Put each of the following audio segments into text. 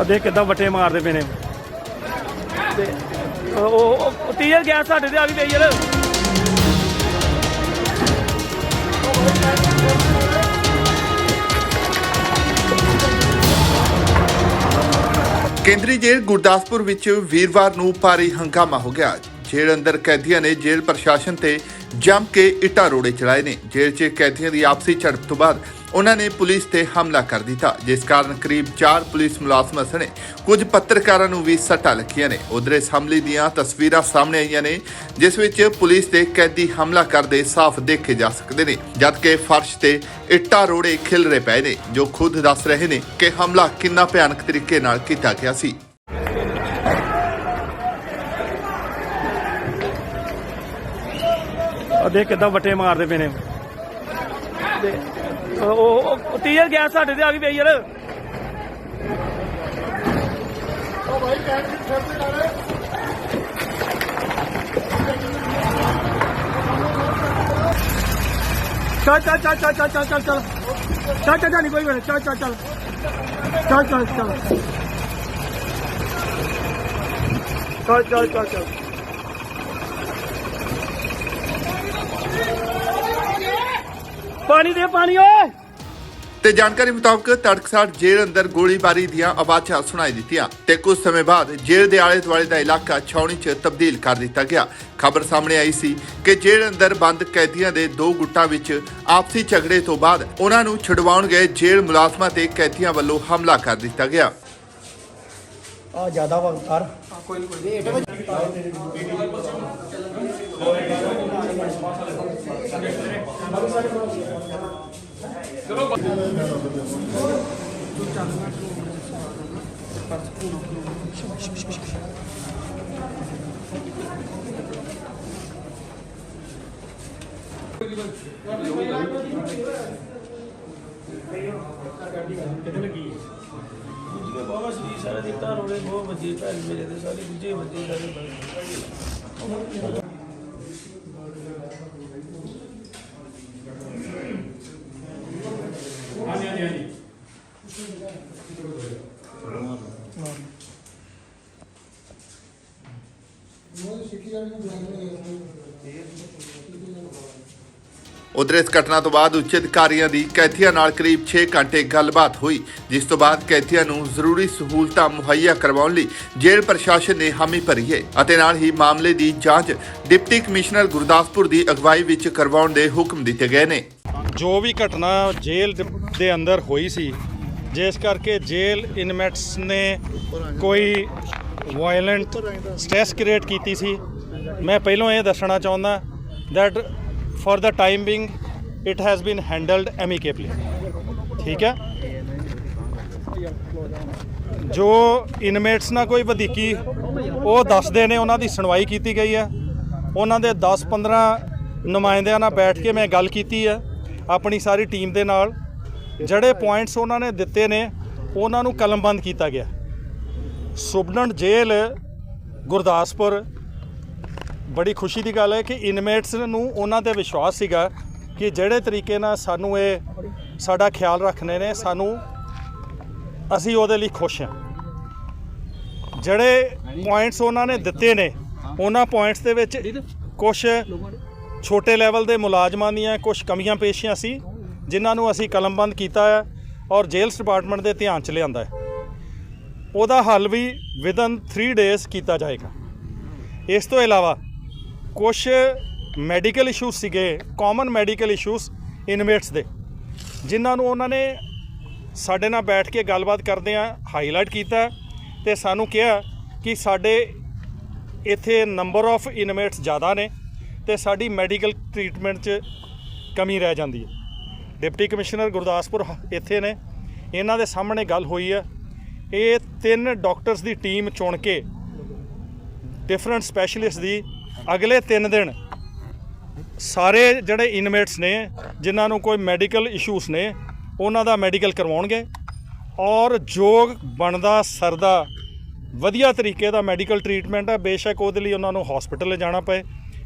ਆ ਦੇਖ ਕਿੱਦਾਂ ਵੱਟੇ ਮਾਰਦੇ ਪਏ ਨੇ। ਤੇ ਉਹ- ਉਹ ਉਹ ਸਾਡੇ ਤੇ, ਆ ਵੀ ਗਈ ਯਾਰ। ਕੇਂਦਰੀ ਜੇਲ੍ਹ ਗੁਰਦਾਸਪੁਰ ਵਿੱਚ ਵੀਰਵਾਰ ਨੂੰ ਭਾਰੀ ਹੰਗਾਮਾ ਹੋ ਗਿਆ। ਜੇਲ੍ਹ ਅੰਦਰ ਕੈਦੀਆਂ ਨੇ ਜੇਲ੍ਹ ਪ੍ਰਸ਼ਾਸਨ ਤੇ ਜੰਮ ਕੇ ਇੱਟਾਂ ਰੋੜੇ ਚਲਾਏ ਨੇ। ਜੇਲ੍ਹ 'ਚ ਕੈਦੀਆਂ ਦੀ ਆਪਸੀ ਝੜਪ ਤੋਂ ਬਾਅਦ ਉਹਨਾਂ ਨੇ ਪੁਲਿਸ ਤੇ ਹਮਲਾ ਕਰ ਦਿੱਤਾ, ਜਿਸ ਕਾਰਨ ਕਰੀਬ 4 ਪੁਲਿਸ ਮੁਲਾਜ਼ਮਾਂ ਸਣੇ। ਕੁਝ ਪੱਤਰਕਾਰਾਂ ਨੂੰ ਵੀ ਸੱਟਾਂ ਲੱਗੀਆਂ ਨੇ। ਉਧਰ ਇਸ ਹਮਲੇ ਦੀਆਂ ਤਸਵੀਰਾਂ ਸਾਹਮਣੇ ਆਈਆਂ ਨੇ, ਜਿਸ ਵਿੱਚ ਪੁਲਿਸ ਤੇ ਕੈਦੀ ਹਮਲਾ ਕਰਦੇ ਸਾਫ਼ ਦੇਖੇ ਜਾ ਸਕਦੇ ਨੇ, ਜਦਕਿ ਫਰਸ਼ ਤੇ ਇੱਟਾਂ ਰੋੜੇ ਖਿਲ ਰਹੇ ਪਏ ਨੇ, ਜੋ ਖੁਦ ਦੱਸ ਰਹੇ ਨੇ ਕਿ ਹਮਲਾ ਕਿੰਨਾ ਭਿਆਨਕ ਤਰੀਕੇ ਨਾਲ ਕੀਤਾ ਗਿਆ ਸੀ। ਆ ਦੇਖ ਕਿੱਦਾਂ ਵੱਟੇ ਮਾਰਦੇ ਪਏ ਨੇ। ਉਹ- ਉਹ ਉਹ ਤੀਰ ਸਾਡੇ ਤੇ ਆ ਵੀ ਗਈ ਯਾਰ ਚੱਲ ਚੱਲ ਚੱਲ ਚੱਲ ਚੱਲ ਚੱਲ ਚੱਲ ਚੱਲ ਚੱਲ ਚੱਲ ਚੱਲ ਨਹੀਂ ਕੋਈ ਗੱਲ ਚੱਲ ਚੱਲ ਚੱਲ ਚੱਲ ਚੱਲ ਚੱਲ ਚੱਲ ਚੱਲ ਚੱਲ ਚੱਲ ਪਾਣੀ ਦੇ ਪਾਣੀ ਓਏ! ਤੇ ਜਾਣਕਾਰੀ ਮੁਤਾਬਕ ਤੜਕਸਾਰ ਜੇਲ੍ਹ ਅੰਦਰ ਗੋਲੀਬਾਰੀ ਦੀਆਂ ਆਵਾਜ਼ਾਂ ਸੁਣਾਈ ਦਿੱਤੀਆਂ ਤੇ ਕੁਝ ਸਮੇਂ ਬਾਅਦ ਜੇਲ੍ਹ ਦੇ ਆਲੇ ਦੁਆਲੇ ਦਾ ਇਲਾਕਾ ਛਾਉਣੀ 'ਚ ਤਬਦੀਲ ਕਰ ਦਿੱਤਾ ਗਿਆ। ਖਬਰ ਸਾਹਮਣੇ ਆਈ ਸੀ ਕਿ ਜੇਲ੍ਹ ਅੰਦਰ ਬੰਦ ਕੈਦੀਆਂ ਦੇ ਦੋ ਗੁੱਟਾਂ ਵਿੱਚ ਆਪਸੀ ਝਗੜੇ ਤੋਂ ਬਾਅਦ ਉਹਨਾਂ ਨੂੰ ਛੁਡਵਾਉਣ ਗਏ ਜੇਲ੍ਹ ਮੁਲਾਜ਼ਮਾਂ ਤੇ ਕੈਦੀਆਂ ਵੱਲੋਂ ਹਮਲਾ ਕਰ ਦਿੱਤਾ ਗਿਆ। ਆ ਜ਼ਿਆਦਾ ਵਾ ਕਰ ਜਿਹਦੇ ਬਾਬਾ ਸ੍ਰੀ ਸਾਰੇ ਦੇ ਘਰ ਬਹੁਤ ਵੱਜੇ ਭੈਣ ਮੇਰੇ ਦੇ ਸਾਰੇ ਦੂਜੇ ਵੱਜੇ ਸਾਰੇ ਉਧਰ ਇਸ ਘਟਨਾ ਤੋਂ ਬਾਅਦ ਉੱਚ ਅਧਿਕਾਰੀਆਂ ਦੀ ਕੈਦੀਆਂ ਨਾਲ ਕਰੀਬ 6 ਘੰਟੇ ਗੱਲਬਾਤ ਹੋਈ, ਜਿਸ ਤੋਂ ਬਾਅਦ ਕੈਦੀਆਂ ਨੂੰ ਜ਼ਰੂਰੀ ਸਹੂਲਤਾਂ ਮੁਹੱਈਆ ਕਰਵਾਉਣ ਲਈ ਜੇਲ੍ਹ ਪ੍ਰਸ਼ਾਸਨ ਨੇ ਹਾਮੀ ਭਰੀ ਹੈ ਅਤੇ ਨਾਲ ਹੀ ਮਾਮਲੇ ਦੀ ਜਾਂਚ ਡਿਪਟੀ ਕਮਿਸ਼ਨਰ ਗੁਰਦਾਸਪੁਰ ਦੀ ਅਗਵਾਈ ਵਿੱਚ ਕਰਵਾਉਣ ਦੇ ਹੁਕਮ ਦਿੱਤੇ ਗਏ ਨੇ। ਜੋ ਵੀ ਘਟਨਾ ਜੇਲ੍ਹ ਦੇ- ਅੰਦਰ ਹੋਈ ਸੀ, ਜਿਸ ਕਰਕੇ ਜੇਲ੍ਹ ਇਨਮੇਟਸ ਨੇ ਕੋਈ ਵਾਇਲੈਂਟ ਸਟ੍ਰੈਸ ਕ੍ਰੀਏਟ ਕੀਤੀ ਸੀ। ਮੈਂ ਪਹਿਲਾਂ ਇਹ ਦੱਸਣਾ ਚਾਹੁੰਦਾ that for the time being it has been handled amicably ਠੀਕ ਹੈ? ਜੋ ਇਨਮੇਟਸ ਨਾਲ ਕੋਈ ਵਧੀਕੀ, ਉਹ ਦੱਸਦੇ ਨੇ, ਉਹਨਾਂ ਦੀ ਸੁਣਵਾਈ ਕੀਤੀ ਗਈ ਹੈ। ਉਹਨਾਂ ਦੇ 10-15 ਨੁਮਾਇੰਦਿਆਂ ਨਾਲ ਬੈਠ ਕੇ ਮੈਂ ਗੱਲ ਕੀਤੀ ਹੈ, ਆਪਣੀ ਸਾਰੀ ਟੀਮ ਦੇ ਨਾਲ। ਜਿਹੜੇ ਪੁਆਇੰਟਸ ਉਹਨਾਂ ਨੇ ਦਿੱਤੇ ਨੇ, ਉਹਨਾਂ ਨੂੰ ਕਲਮਬੰਦ ਕੀਤਾ ਗਿਆ। ਸੁਬਨੰਡ ਜੇਲ੍ਹ, ਗੁਰਦਾਸਪੁਰ। ਬੜੀ ਖੁਸ਼ੀ ਦੀ ਗੱਲ ਹੈ ਕਿ ਇਨਮੇਟਸ ਨੂੰ ਉਹਨਾਂ ਤੇ ਵਿਸ਼ਵਾਸ ਸੀਗਾ ਕਿ ਜਿਹੜੇ ਤਰੀਕੇ ਨਾਲ ਸਾਨੂੰ ਇਹ ਸਾਡਾ ਖਿਆਲ ਰੱਖਣੇ ਨੇ, ਸਾਨੂੰ ਅਸੀਂ ਉਹਦੇ ਲਈ ਖੁਸ਼ ਹਾਂ। ਜਿਹੜੇ ਪੁਆਇੰਟਸ ਉਹਨਾਂ ਨੇ ਦਿੱਤੇ ਨੇ, ਉਹਨਾਂ ਪੁਆਇੰਟਸ ਦੇ ਵਿੱਚ ਕੁਝ ਛੋਟੇ ਲੈਵਲ ਦੇ ਮੁਲਾਜ਼ਮਾਂ ਦੀਆਂ ਕੁਝ ਕਮੀਆਂ ਪੇਸ਼ੀਆਂ ਸੀ, ਜਿਨ੍ਹਾਂ ਨੂੰ ਅਸੀਂ ਕਲਮਬੰਦ ਕੀਤਾ ਹੈ ਔਰ ਜੇਲਸ ਡਿਪਾਰਟਮੈਂਟ ਦੇ ਧਿਆਨ 'ਚ ਲਿਆਂਦਾ ਹੈ। ਉਹਦਾ ਹੱਲ ਵੀ ਵਿਦਨ 3 ਡੇਜ਼ ਕੀਤਾ ਜਾਏਗਾ। ਇਸ ਤੋਂ ਇਲਾਵਾ ਕੁਝ ਮੈਡੀਕਲ ਇਸ਼ੂਸ ਸੀਗੇ ਕਾਮਨ ਮੈਡੀਕਲ ਇਸ਼ੂਸ ਇਨਮੇਟਸ ਦੇ, ਜਿਨ੍ਹਾਂ ਨੂੰ ਉਹਨਾਂ ਨੇ ਸਾਡੇ ਨਾਲ ਬੈਠ ਕੇ ਗੱਲਬਾਤ ਕਰਦੇ ਆ ਹਾਈਲਾਈਟ ਕੀਤਾ ਤੇ ਸਾਨੂੰ ਕਿਹਾ ਕਿ ਸਾਡੇ ਇੱਥੇ ਨੰਬਰ ਆਫ ਇਨਮੇਟਸ ਜ਼ਿਆਦਾ ਨੇ ਤੇ ਸਾਡੀ ਮੈਡੀਕਲ ਟ੍ਰੀਟਮੈਂਟ 'ਚ ਕਮੀ ਰਹਿ ਜਾਂਦੀ ਹੈ। ਡਿਪਟੀ ਕਮਿਸ਼ਨਰ ਗੁਰਦਾਸਪੁਰ ਇੱਥੇ ਨੇ। ਇਹਨਾਂ ਦੇ ਸਾਹਮਣੇ ਗੱਲ ਹੋਈ ਹੈ ਇਹ ਤਿੰਨ ਡਾਕਟਰਸ ਦੀ ਟੀਮ ਚੁਣ ਕੇ ਡਿਫਰੈਂਟ ਸਪੈਸ਼ਲਿਸਟ ਦੀ ਅਗਲੇ 3 ਦਿਨ ਸਾਰੇ ਜਿਹੜੇ ਇਨਮੇਟਸ ਨੇ, ਜਿਨ੍ਹਾਂ ਨੂੰ ਕੋਈ ਮੈਡੀਕਲ ਇਸ਼ੂਸ ਨੇ, ਉਹਨਾਂ ਦਾ ਮੈਡੀਕਲ ਕਰਵਾਉਣਗੇ ਔਰ ਜੋ ਬਣਦਾ ਸਰਦਾ ਵਧੀਆ ਤਰੀਕੇ ਦਾ ਮੈਡੀਕਲ ਟ੍ਰੀਟਮੈਂਟ ਹੈ ਬੇਸ਼ੱਕ ਉਹਦੇ ਲਈ ਉਹਨਾਂ ਨੂੰ ਹਸਪੀਟਲ ਲਿਜਾਣਾ ਪਏ,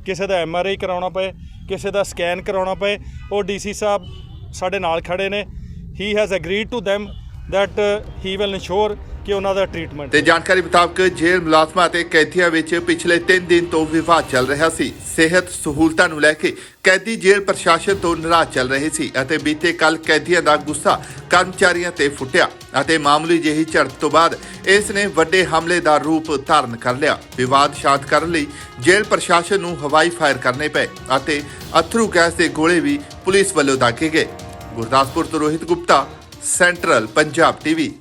ਕਿਸੇ ਦਾ ਐਮ ਆਰ ਆਈ ਕਰਾਉਣਾ ਪਏ, ਕਿਸੇ ਦਾ ਸਕੈਨ ਕਰਾਉਣਾ ਪਏ। ਉਹ ਡੀਸੀ ਸਾਹਿਬ ਸਾਡੇ ਨਾਲ ਖੜੇ ਨੇ। He has agreed to them that uh, he will ensure ਕਿ ਉਹਨਾਂ ਦਾ ਟ੍ਰੀਟਮੈਂਟ ਤੇ ਜਾਣਕਾਰੀ ਮੁਤਾਬਕ ਜੇਲ੍ਹ ਮੁਲਾਜ਼ਮਾਂ ਅਤੇ ਕੈਦੀਆਂ ਵਿੱਚ ਪਿਛਲੇ 3 ਦਿਨ ਤੋਂ ਵਿਵਾਦ ਚੱਲ ਰਿਹਾ ਸੀ। ਸਿਹਤ ਸਹੂਲਤਾਂ ਨੂੰ ਲੈ ਕੇ ਕੈਦੀ ਜੇਲ੍ਹ ਪ੍ਰਸ਼ਾਸਨ ਤੋਂ ਨਾਰਾਜ਼ ਚੱਲ ਰਹੇ ਸੀ ਅਤੇ ਬੀਤੇ ਕੱਲ ਕੈਦੀਆਂ ਦਾ ਗੁੱਸਾ ਕਰਮਚਾਰੀਆਂ ਤੇ ਫੁੱਟਿਆ ਅਤੇ ਮਾਮੂਲੀ ਜਿਹੀ ਝੜਪ ਤੋਂ ਬਾਅਦ ਇਸ ਨੇ ਵੱਡੇ ਹਮਲੇ ਦਾ ਰੂਪ ਧਾਰਨ ਕਰ ਲਿਆ। ਵਿਵਾਦ ਸ਼ਾਂਤ ਕਰਨ ਲਈ ਜੇਲ੍ਹ ਪ੍ਰਸ਼ਾਸਨ ਨੂੰ ਹਵਾਈ ਫਾਇਰ ਕਰਨੇ ਪਏ ਅਤੇ ਅਥਰੂ ਗੈਸ ਦੇ ਗੋਲੇ ਵੀ ਪੁਲਿਸ ਵੱਲੋਂ ਦਾਗੇ ਗਏ। ਗੁਰਦਾਸਪੁਰ ਤੋਂ ਰੋਹਿਤ ਗੁਪਤਾ ਸੈਂਟਰਲ ਪੰਜਾਬ ਟੀਵੀ